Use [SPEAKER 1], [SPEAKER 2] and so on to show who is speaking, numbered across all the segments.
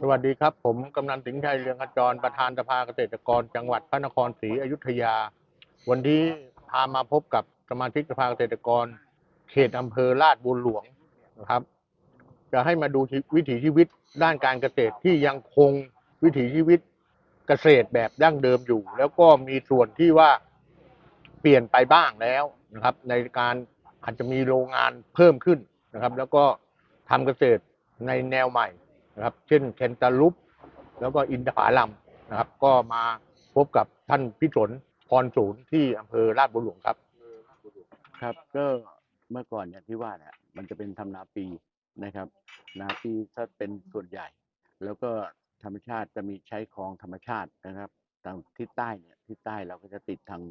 [SPEAKER 1] สวัสดีครับ ผมกำนันสิงห์ชัยเรืองขจรประธานสภาเกษตรกร จังหวัดพระนครศรีอยุธยา วันนี้พามาพบกับสมาชิกสภาเกษตรกร เขตอำเภอลาดบุญหลวงนะครับ จะให้มาดูวิถีชีวิตด้านการเกษตรที่ยังคงวิถีชีวิตเกษตรแบบดั้งเดิมอยู่ แล้วก็มีส่วนที่ว่าเปลี่ยนไปบ้างแล้วนะครับ ในการอาจจะมีโรงงานเพิ่มขึ้นนะครับ แล้วก็ทำเกษตรในแนวใหม่ นะครับ เช่นเคนตาลุปแล้วก็อินทผลัมนะครับ ก็มาพบกับท่านพิศลพรศูนย์ที่อำเภอลาดบุหลวงครับ
[SPEAKER 2] ครับ ก็เมื่อก่อนอย่างที่ว่าเนี่ยมันจะเป็นทำนาปีนะครับ นาปีถ้าเป็นส่วนใหญ่ แล้วก็ธรรมชาติจะมีใช้คลองธรรมชาตินะครับทางทิศใต้เนี่ยทิศใต้เราก็จะติดทาง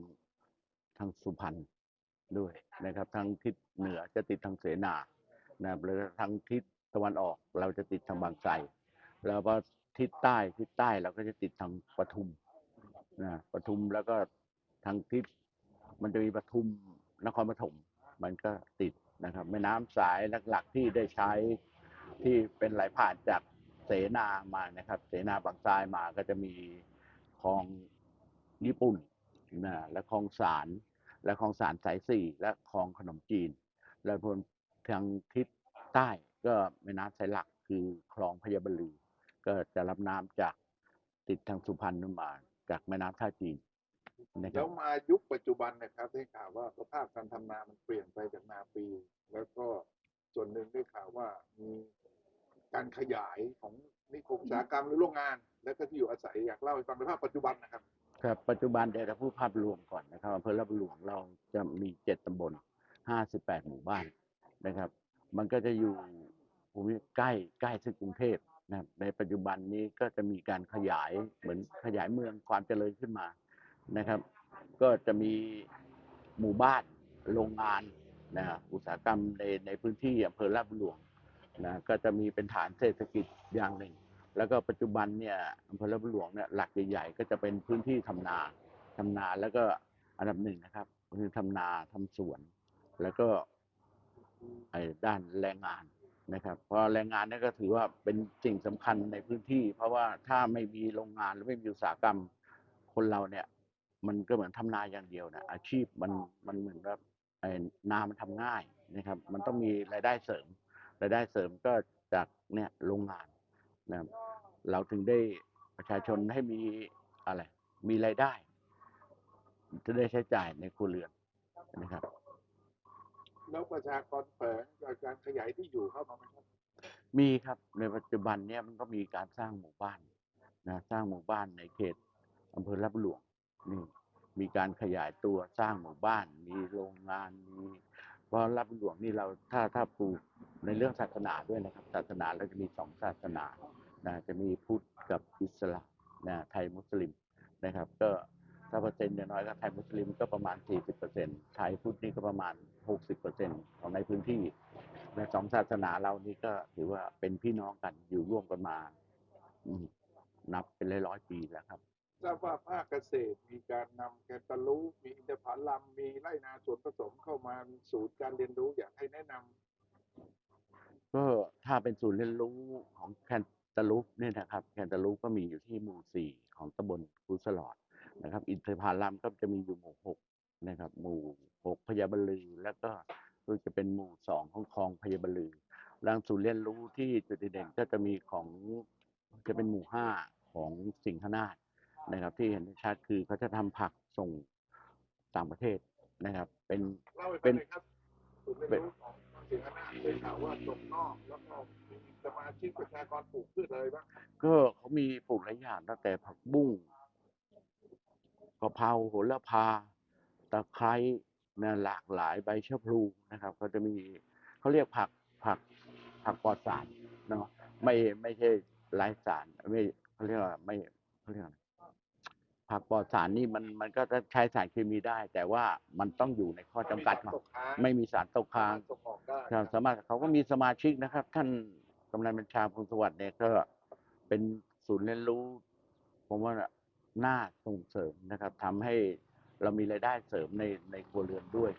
[SPEAKER 2] ทางสุพรรณด้วยนะครับ ทางทิศเหนือจะติดทางเสนานะครับแล้วทางทิศ ตะวันออกเราจะติดทางบางไทรแล้วพอทิศใต้ทิศใต้เราก็จะติดทางปทุมนะปทุมแล้วก็ทางทิศมันจะมีปทุมนครปฐมมันก็ติดนะครับแม่น้ำสายหลักๆที่ได้ใช้ที่เป็นไหลผ่านจากเสนามานะครับ เสนาบางทรายมาก็จะมีคลองญี่ปุ่นนะและคลองสารและคลองสารสายสี่และคลองขนมจีน แล้วพนทางทิศใต้ ก็แม่น้ำสายหลักคือคลองพญาบลีก็จะรับน้ำจากติดทางสุพรรณมาจากแม่น้ำท่าจีนนะค
[SPEAKER 3] แล้
[SPEAKER 2] รับ
[SPEAKER 3] วมายุคปัจจุบันนะครับได้ข่าวว่าสภาพการทำนามันเปลี่ยนไปจากนาปี แล้วก็ส่วนหนึ่งได้ข่าวว่ามีการขยายของนิคมอุตสาหกรรมหรือโรงงาน แล้วก็ที่อยู่อาศัยอยากเล่าให้ฟังในภาพปัจจุบันนะครับ
[SPEAKER 2] ครับปัจจุบันเดี๋ยวเราพูดภาพรวมก่อนนะครับอำเภอลาดบุรีเราจะมีเจ็ดตำบลห้าสิบแปดหมู่บ้านนะครับ มันก็จะอยู่ ภูมิใกล้ใกล้ที่กรุงเทพนะครับในปัจจุบันนี้ก็จะมีการขยายเหมือนขยายเมืองความเจริญขึ้นมานะครับ ก็จะมีหมู่บ้านโรงงานนะอุตสาหกรรมในในพื้นที่อำเภอลาดบุรีนะก็จะมีเป็นฐานเศรษฐกิจอย่างหนึ่ง แล้วก็ปัจจุบันเนี่ยอำเภอลาดบุรีเนี่ยหลักใหญ่ๆก็จะเป็นพื้นที่ทำนาทำนาแล้วก็อันดับหนึ่งนะครับคือทำนาทำสวน แล้วก็ไอ้ด้านแรงงาน นะครับเพราะแรงงานนี่ก็ถือว่าเป็นสิ่งสำคัญในพื้นที่ เพราะว่าถ้าไม่มีโรงงานหรือไม่มีอุตสาหกรรมคนเราเนี่ย มันก็เหมือนทำนาอย่างเดียวนะอาชีพมันมันเหมือนกับนามันทำง่ายนะครับ มันต้องมีรายได้เสริมรายได้เสริมก็จากเนี่ยโรงงานนะครับเราถึงได้ประชาชนให้มีอะไรมีรายได้ จะได้ใช้จ่ายในครัวเรือนนะครับ
[SPEAKER 3] แล้วประชากรแฝงจากการขยายที่อยู่เข้ามาไหมครับ
[SPEAKER 2] มีครับในปัจจุบันเนี่ยมันก็มีการสร้างหมู่บ้านนะสร้างหมู่บ้านในเขตอำเภอรับหลวงนี่มีการขยายตัวสร้างหมู่บ้าน มีโรงงานมีเพราะรับหลวงนี่เราถ้าถ้าปลูกในเรื่องศาสนาด้วยนะครับ ศาสนาเราจะมีสองศาสนานะจะมีพุทธกับอิสลามนะไทยมุสลิมนะครับ ก็ ถ้าเปอร์เซ็นต์อย่างน้อยก็ไทยมุสลิมก็ประมาณ 40%ไทยพุทธนี่ก็ประมาณ 60%ของในพื้นที่ในสองศาสนาเรานี่ก็ถือว่าเป็นพี่น้องกันอยู่ร่วมกันมาอืมนับเป็นร้อยๆปีแล้วครับ
[SPEAKER 3] ทราบว่าภาคเกษตรมีการนำแคนตาลูปมีอินทผลัมมีไร่นาสวนผสมเข้ามามีศูนย์การเรียนรู้อยากให้แนะนำ
[SPEAKER 2] ก็ถ้าเป็นศูนย์เรียนรู้ของแคนตาลูปเนี่ยนะครับ แคนตาลูปก็มีอยู่ที่หมู่สี่ของตำบลคูสลอด นะครับ อินทผลัมก็จะมีอยู่หมู่หกนะครับ หมู่หกพญาบาลือ แล้วก็รู้จะเป็นหมู่สองของคลองพญาบาลือแรงศูนย์เรียนรู้ที่จุดเด่นก็จะมีของจะเป็นหมู่ห้าของสิงหนาฏนะครับ ที่เห็นได้ชัดคือเขาจะทำผักส่งต่างประเทศนะครับ เป็น
[SPEAKER 3] เล่าให้
[SPEAKER 2] เป็
[SPEAKER 3] ฟัง
[SPEAKER 2] น
[SPEAKER 3] หน่อยครับศูนย์เรียนรู้ของสิงห์นาถได้ข่าวว่าส่งนอกแล้วก็มีสมาชิกประชากรปลูกพืชอะไรบ้าง
[SPEAKER 2] ก็เขามีปลูกหลายอย่างตั้งแต่ผักบุ้งกะเพราโหระพา ตะไคร้นะหลากหลายใบชะพลูนะครับเขาจะมีเขาเรียกผักผักผักปลอดสารเนาะไม่ไม่ใช่ไร้สารไม่เขาเรียกว่าไม่เขาเรียกอะไรผักปลอดสารนี่มันมันก็จะใช้สารเคมีได้ แต่ว่ามันต้องอยู่ในข้อจำกัดของ
[SPEAKER 3] ตกค้าง
[SPEAKER 2] ไม่มีสารตกค้าง
[SPEAKER 3] ส่งออกได้
[SPEAKER 2] ครับสามารถเขาก็มีสมาชิกนะครับ ท่านกำนันบัญชาพงศวัสดิ์เนี่ยก็เป็นศูนย์เรียนรู้ ผมว่า หน่าส่งเสริมนะครับทำให้เรามีรายได้เสริมในในครัวเรือนด้วย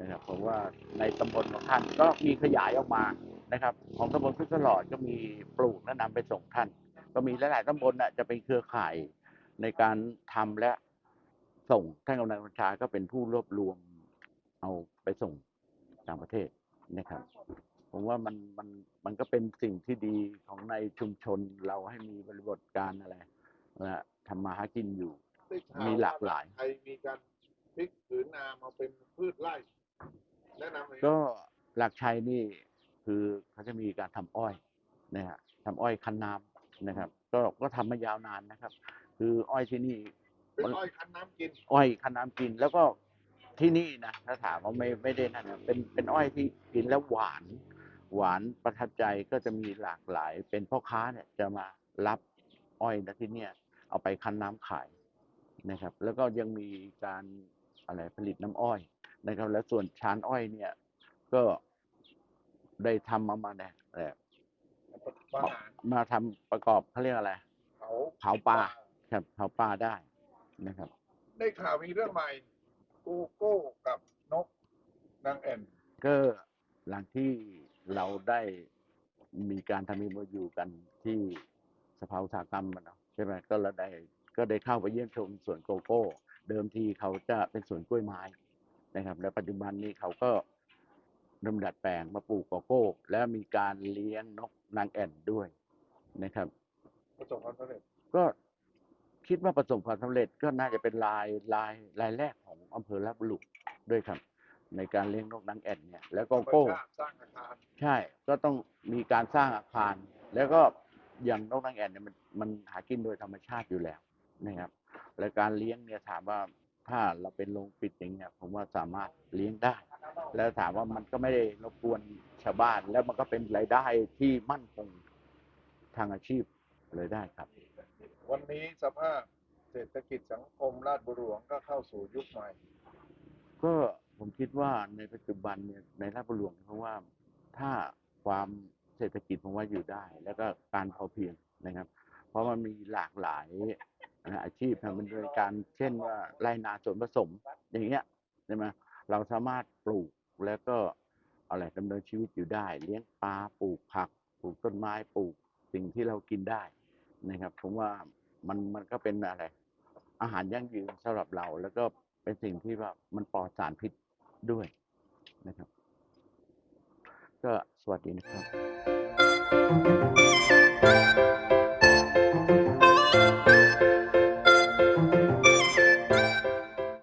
[SPEAKER 2] นะครับผมว่าในตำบลของท่านก็มีขยายออกมานะครับ ของตำบลพุทธลอดก็มีปลูกและนำไปส่งท่าน ก็มีหลายๆตำบลน่ะจะเป็นเครือข่ายในการทำและส่งท่านกำนันบัญชาก็เป็นผู้รวบรวมเอาไปส่งต่างประเทศนะครับผมว่ามันมันมันก็เป็นสิ่งที่ดีของในชุมชนเราให้มีบริบทการอะไรนะ ทำมาหากินอยู่
[SPEAKER 3] ได้ข่ว
[SPEAKER 2] มีหลากหลาย
[SPEAKER 3] ไทยมีการพลิกผืนนามาเป็นพืชไร่แนะนำหน่อย
[SPEAKER 2] ก็หลักชัยนี่คือเขาจะมีการทำอ้อยนะฮะทำอ้อยคั้นน้ำนะครับ ก็ก็ทำมายาวนานนะครับ คืออ้อยที่นี่
[SPEAKER 3] เป็นอ้อยคั้นน้ำกิน
[SPEAKER 2] อ้อยคั้นน้ำกินแล้วก็ที่นี่นะถ้าถามว่าไม่ไม่ได้นั่นนะเป็นเป็นอ้อยที่กินแล้วหวาน หวานประทับใจก็จะมีหลากหลาย เป็นพ่อค้าเนี่ยจะมารับอ้อยนะที่เนี่ย เอาไปคั้นน้ำขายนะครับ แล้วก็ยังมีการอะไรผลิตน้ำอ้อยนะครับ แล้วส่วนชานอ้อยเนี่ย ก็ได้ทำมามาเนี่ยเอ่อ
[SPEAKER 3] อาหาร
[SPEAKER 2] มาทำประกอบเขาเรียกอะไร
[SPEAKER 3] เผา
[SPEAKER 2] เผาปลาครับเผาปลาได้นะครับ
[SPEAKER 3] ได้ข่าวมีเรื่องใหม่โกโก้กับนกนางแอ่น
[SPEAKER 2] ก็หลังที่เราได้มีการทำมีมาอยู่กันที่สภาอุตสาหกรรมอะเนาะ ใช่ไหมก็เราได้ก็ได้เข้าไปเยี่ยมชมสวนโกโก้ เดิมทีเขาจะเป็นสวนกล้วยไม้นะครับ และปัจจุบันนี้เขาก็เริ่มดัดแปลงมาปลูกโกโก้ และมีการเลี้ยงนกนางแอ่นด้วยนะครับ
[SPEAKER 3] ประสบความสำเร็จ
[SPEAKER 2] ก็คิดว่าประสบความสำเร็จก็น่าจะเป็นรายรายรายแรกของอำเภอลาดบุรีด้วยครับ ในการเลี้ยงนกนางแอ่นเนี่ย แล้วโกโก้
[SPEAKER 3] ธรรมชาติสร้างอาคาร
[SPEAKER 2] ใช่ ก็ต้องมีการสร้างอาคาร แล้วก็ อย่างนกนางแอ่นเนี่ยมันมันหากินโดยธรรมชาติอยู่แล้วนะครับและการเลี้ยงเนี่ยถามว่าถ้าเราเป็นโรงปิดอย่างเงี้ยผมว่าสามารถเลี้ยงได้ แล้วถามว่ามันก็ไม่ได้รบกวนชาวบ้าน แล้วมันก็เป็นรายได้ที่มั่นคงทางอาชีพเลยได้ครับ
[SPEAKER 3] วันนี้สภาพเศรษฐกิจสังคมราชบุรีก็เข้าสู่ยุคใหม่
[SPEAKER 2] ก็ผมคิดว่าในปัจจุบันเนี่ยในราชบุรีเพราะว่าถ้าความ เศรษฐกิจผมว่าอยู่ได้ แล้วก็การพอเพียงนะครับ เพราะมันมีหลากหลายอาชีพทางบริการเช่นว่าไรนาส่วนผสมอย่างเงี้ยใช่ไหมเราสามารถปลูกแล้วก็อะไรดำเนินชีวิตอยู่ได้ เลี้ยงปลาปลูกผัก ปลูกต้นไม้ปลูกสิ่งที่เรากินได้นะครับผมว่ามันมันก็เป็นอะไร อาหารยั่งยืนสำหรับเรา แล้วก็เป็นสิ่งที่ว่ามันปลอดสารพิษด้วยนะครับ ก็สวัสดีนะครับ